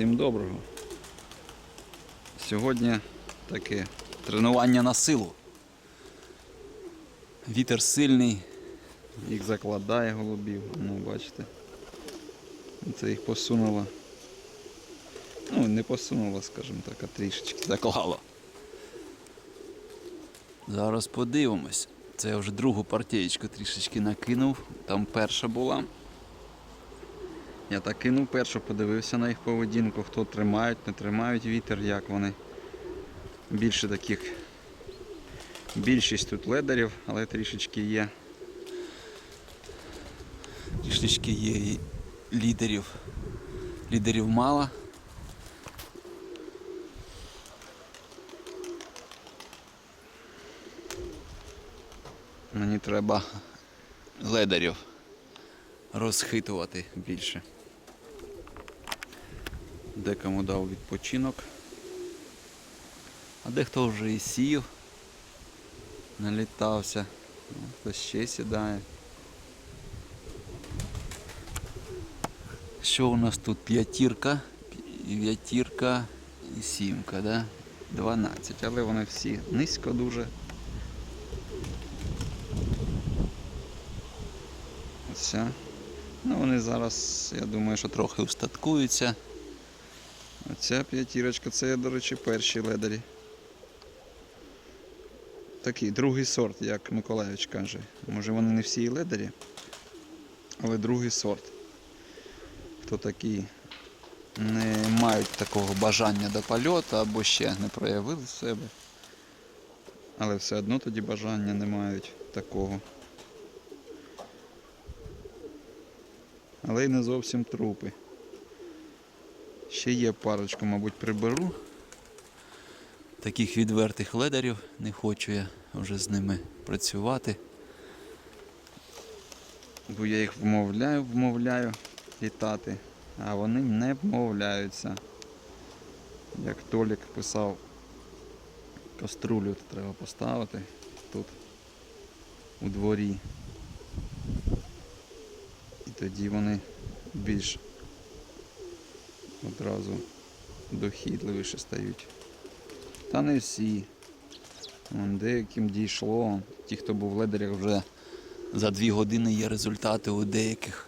Всім доброго. Сьогодні таке тренування на силу. Вітер сильний, їх закладає голубів. Ну, бачите. Це їх посунуло. Ну, не посунуло, скажімо так, а трішечки заклало. Зараз подивимось. Це я вже другу партієчку трішечки накинув. Там перша була. Я так кинув першу, подивився на їх поведінку, хто тримають, не тримають вітер, як вони. Більше таких. Більшість тут ледарів, але трішечки є. Трішечки є і лідерів. Лідерів мало. Мені треба ледарів розхитувати більше. Декому дав відпочинок. А дехто вже і сів, налітався, Ну, хтось ще сідає. Що у нас тут? П'ятірка, п'ятірка і сімка, да? 12, але вони всі низько дуже. Оця. Ну вони зараз, я думаю, що трохи устаткуються. Оця п'ятірочка, це, до речі, перші ледарі. Такий другий сорт, як Миколаївич каже. Може вони не всі і ледарі, але другий сорт. Хто такі не мають такого бажання до польоту або ще не проявили себе. Але все одно тоді бажання не мають такого. але й не зовсім трупи. Ще є парочку, мабуть, приберу. Таких відвертих ледарів не хочу я вже з ними працювати. Бо я їх вмовляю, вмовляю літати, а вони не вмовляються. Як Толік писав, каструлю треба поставити тут у дворі. І тоді вони більш одразу дохідливіше стають. Та не всі. Деяким дійшло. Ті, хто був в ледарях, вже за дві години є результати у деяких.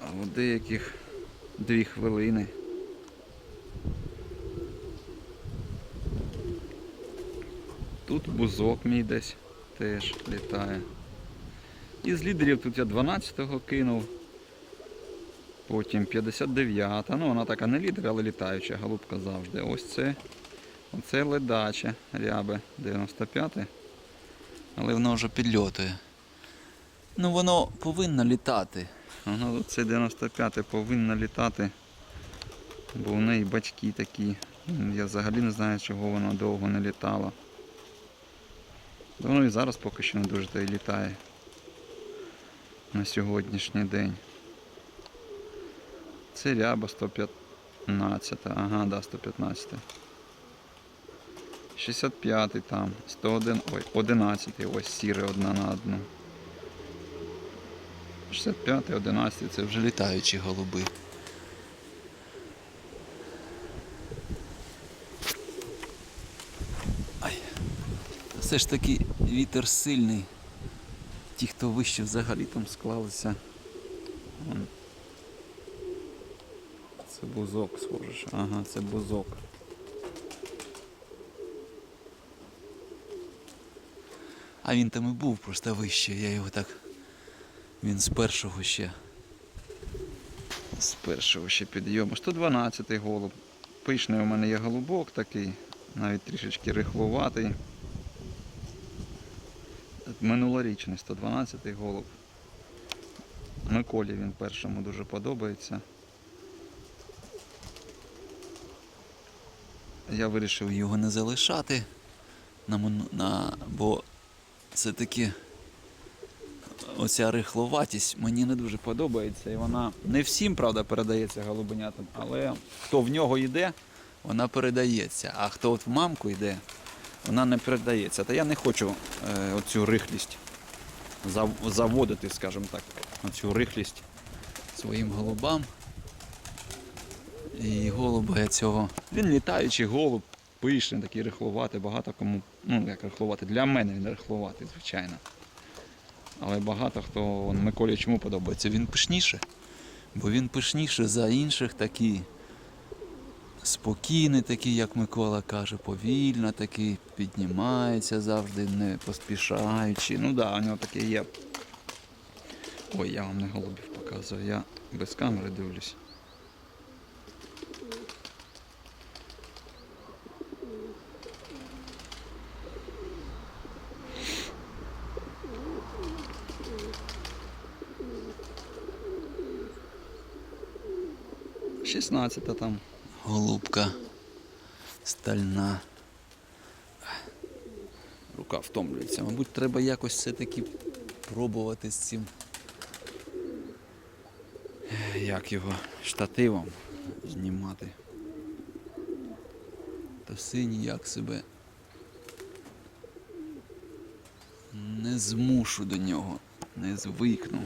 А у деяких дві хвилини. Тут бузок мій десь теж літає. Із лідерів тут я 12-го кинув. Потім 59-та. Ну вона така не лідер, але літаюча голубка завжди. Ось це. Оце ледача рябе 95-те. Але воно вже підльотує. Ну воно повинно літати. Воно це 95-те повинно літати. Бо в неї батьки такі. Я взагалі не знаю, чого воно довго не літало. Воно і зараз поки що не дуже та й літає на сьогоднішній день. Це ряба 115, ага, да, 115. 65 там, 101, ой, 11, ось сіре одна на одну. 65, 11 це вже літаючі голуби. Ай. Все ж таки вітер сильний. Ті, хто вище взагалі там склалися. Це бузок, схоже. що- Ага, це бузок. А він там і був просто вище, я його так. Він з першого ще. З першого ще підйому. 112 голуб. Пишний у мене є голубок такий, навіть трішечки рихлуватий. Минулорічний 112 голуб. Миколі він першому дуже подобається. Я вирішив його не залишати, на, на, бо це таки оця рихловатість мені не дуже подобається. І вона не всім, правда, передається голубенятам, але хто в нього йде, вона передається. А хто от в мамку йде, вона не передається. Та я не хочу е, оцю рихлість заводити, скажімо так, оцю рихлість своїм голубам. І голуба цього. Він літаючий голуб, пишний, такий рихлуватий, багато кому. Ну, як рихлувати, для мене він рихлуватий, звичайно. Але багато хто он, Миколі чому подобається? Він пишніше. Бо він пишніше за інших такий спокійний, такий, як Микола каже, повільно такий, піднімається завжди, не поспішаючи. Ну так, да, у нього таке є. Ой, я вам не голубів показую, я без камери дивлюсь. Шістнадцята там. Голубка стальна. Рука втомлюється. Мабуть, треба якось все-таки пробувати з цим. Як його штативом знімати. Та все ніяк себе не змушу до нього, не звикну.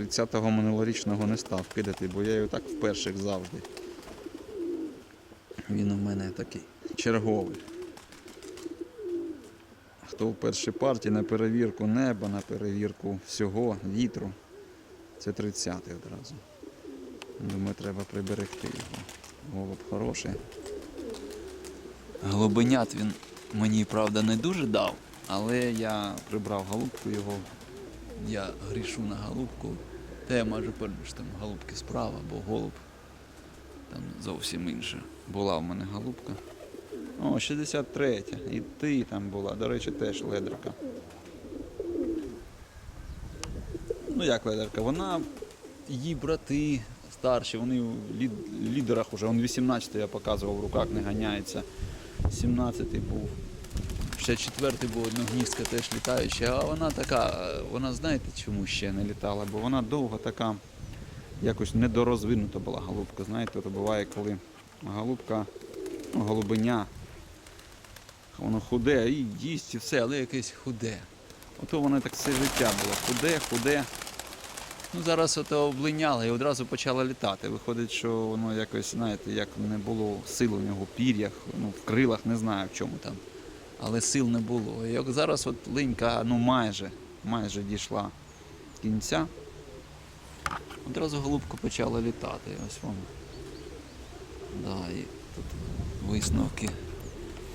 Тридцятого минулорічного не став кидати, бо я його так в перших завжди. Він у мене такий черговий. Хто в першій партії на перевірку неба, на перевірку всього, вітру, це 30-й одразу. Думаю, треба приберегти його. Голуб хороший. Голубенят він мені, правда, не дуже дав, але я прибрав голубку його. Я грішу на голубку. Та я майже певний, там голубки справа, бо голуб там зовсім інше. Була в мене голубка. О, 63. І ти там була. До речі, теж ледерка. Ну як ледерка? Вона, її брати старші, вони в лід- лідерах уже. Он 18 я показував в руках, не ганяється. 17 був. Ще четвертий був одногніздка теж літаюча, а вона така, вона знаєте чому ще не літала? Бо вона довго така, якось недорозвинута була голубка. Знаєте, то буває, коли голубка, ну, голубеня, воно худе і їсть і все, але якесь худе. Ото воно так все життя було. Худе, худе. Ну зараз ото облиняла і одразу почала літати. Виходить, що воно якось, знаєте, як не було сил у нього в пір'ях, ну, в крилах, не знаю в чому там. Але сил не було. І як зараз от линька ну майже, майже дійшла кінця. Одразу голубка почала літати. Ось воно. Да, і тут висновки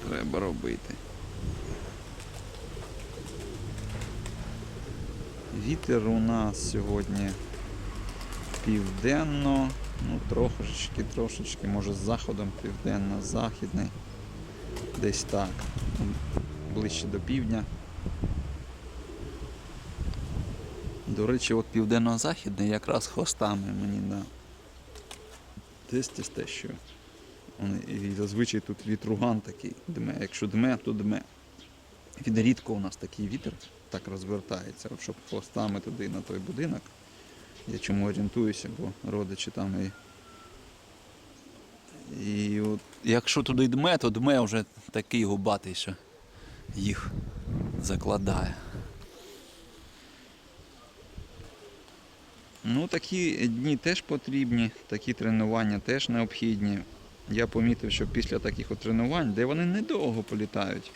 треба робити. Вітер у нас сьогодні південно, ну трошечки, трошечки, може з заходом південно-західний. Десь так. Ближче до півдня. До речі, от південно-західний якраз хвостами мені. Десь десь те, що. І зазвичай тут вітруган такий дме. Якщо дме, то дме. Він рідко у нас такий вітер так розвертається, щоб хвостами туди на той будинок. Я чому орієнтуюся, бо родичі там і. І от, якщо туди дме, то дме вже такий губатий, що їх закладає. Ну, такі дні теж потрібні, такі тренування теж необхідні. Я помітив, що після таких тренувань, де вони недовго політають,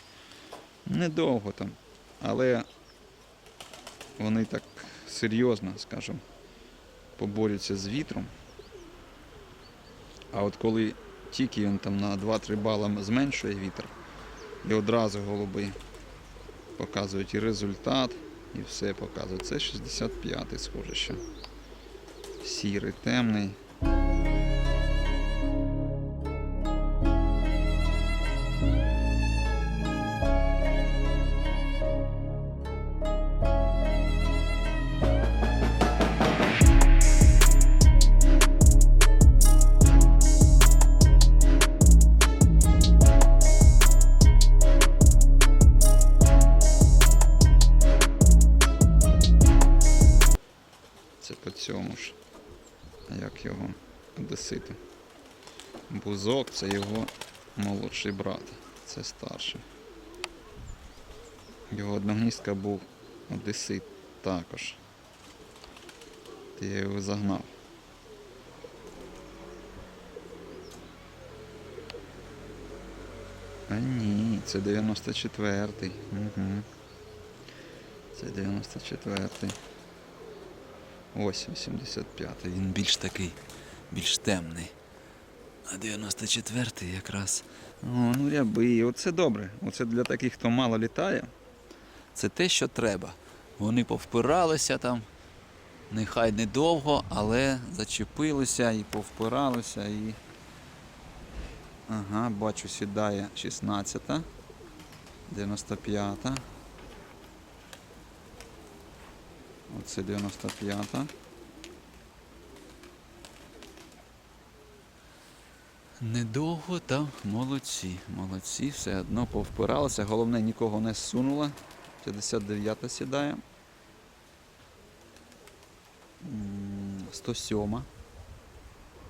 недовго там, але вони так серйозно, скажімо, поборються з вітром. А от коли тільки він там на 2-3 бала зменшує вітер, і одразу голуби показують і результат, і все показують. Це 65-й, схоже, що. Сірий, темний. Це його молодший брат. Це старший. Його одногністка був одесит також. Я його загнав. А ні, це 94-й. Угу. Це 94-й. Ось 85-й. Він більш такий, більш темний. А 94-й якраз. О, ну рябий. Оце добре. Оце для таких, хто мало літає. Це те, що треба. Вони повпиралися там. Нехай недовго, але зачепилися і повпиралися і. Ага, бачу, сідає 16-та, 95-та. Оце 95-та. Недовго там молодці. Молодці, все одно повпиралися. Головне, нікого не зсунула. 59-та сідає. М, 107.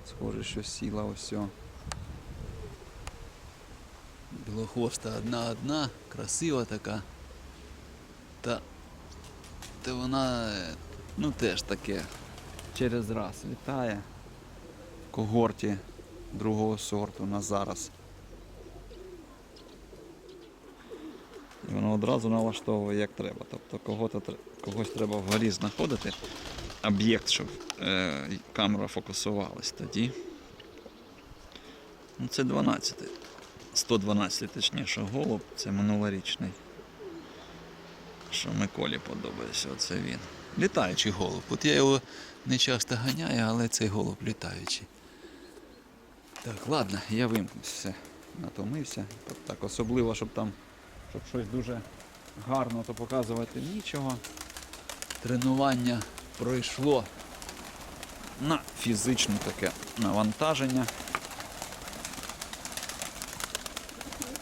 Схоже, що сіла ось. Білохвоста одна-одна, красива така. Та, та вона, е, ну теж таке, через раз літає в когорті другого сорту на зараз. І воно одразу налаштовує як треба. Тобто кого-то, когось треба вгорі знаходити, об'єкт, щоб е, камера фокусувалась тоді. Ну, це 12. 112 точніше голуб, це минулорічний. Що Миколі подобається, оце він. Літаючий голуб. От я його не часто ганяю, але цей голуб літаючий. Так, ладно, я вимкнусь, все. Натомився. Так, особливо, щоб там, щоб щось дуже гарно, то показувати нічого. Тренування пройшло на фізичне таке навантаження.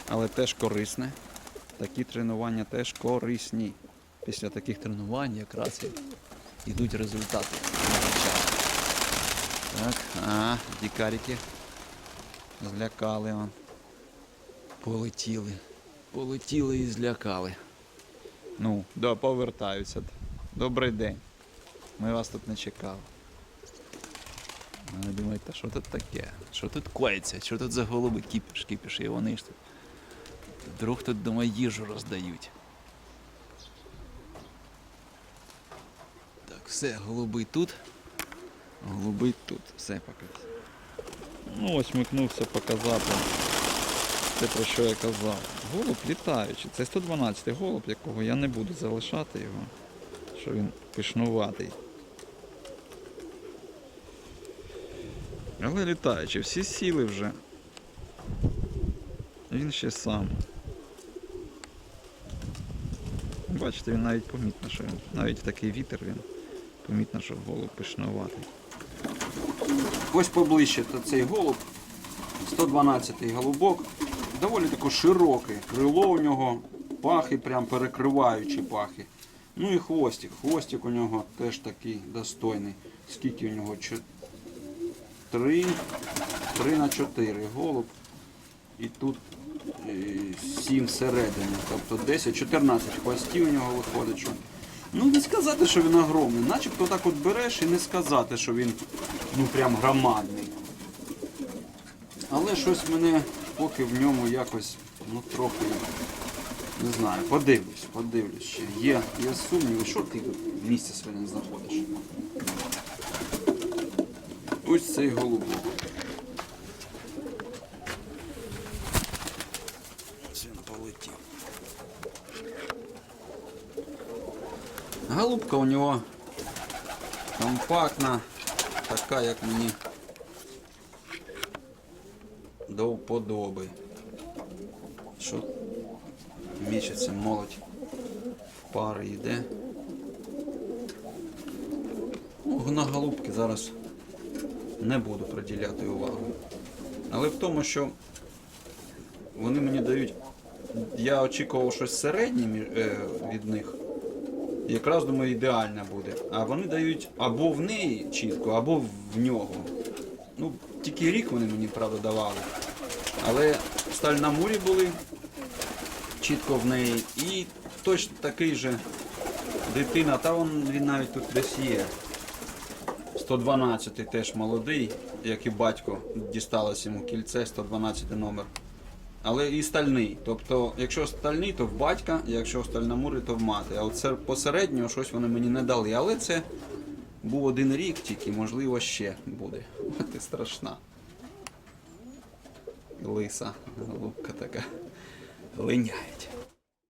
але теж корисне. Такі тренування теж корисні. Після таких тренувань якраз йдуть результати. Так, а, дікарики злякали. Он. Полетіли. Полетіли і злякали. Ну, да, повертаються. Добрий день. Ми вас тут не чекали. Ви думаєте, що тут таке? Що тут коїться? Що тут за голуби кіпіш, кіпіш, і вони ж тут. Вдруг тут дома їжу роздають. Так, все, голуби тут. Голуби тут. Все поки. Ну ось микнувся показати. Те, про що я казав. Голуб літаючий. Це 112 голуб, якого я не буду залишати його. Що він пишнуватий. Але літаючий, всі сіли вже. Він ще сам. Бачите, він навіть помітно, що він, навіть в такий вітер він помітно, що голуб пишнуватий. Ось поближче цей голуб, 112-й голубок, доволі тако широкий. Крило у нього, пахи прям перекриваючі пахи. Ну і хвостик. Хвостик у нього теж такий достойний. Скільки у нього? 3, 3 на 4 голуб. І тут 7 всередині. Тобто 10, 14 хвостів у нього виходить. Ну не сказати, що він огромний. Начебто так от береш і не сказати, що він ну прям громадний. Але щось мене поки в ньому якось ну трохи не знаю, подивлюсь, подивлюсь ще. Є, є сумніви, що ти в місці своє не знаходиш. Ось цей голубок. Ось він полетів. Голубка у нього компактна, така, як мені до вподоби. Що мічиться молодь пари йде. Ну, на голубки зараз не буду приділяти увагу. Але в тому, що вони мені дають. Я очікував щось середнє е, від них. Якраз думаю, ідеальна буде. А вони дають або в неї чітко, або в нього. Ну, тільки рік вони мені, правда, давали. Але сталь на мурі були чітко в неї. І точно такий же дитина, та он, він навіть тут десь є. 112 теж молодий, як і батько, дісталось йому кільце, 112 номер. Але і стальний. Тобто, якщо стальний, то в батька, якщо стальномури, то в мати. А от посереднього щось вони мені не дали. Але це був один рік тільки, можливо, ще буде. Ти страшна. Лиса, голубка така. Линяють.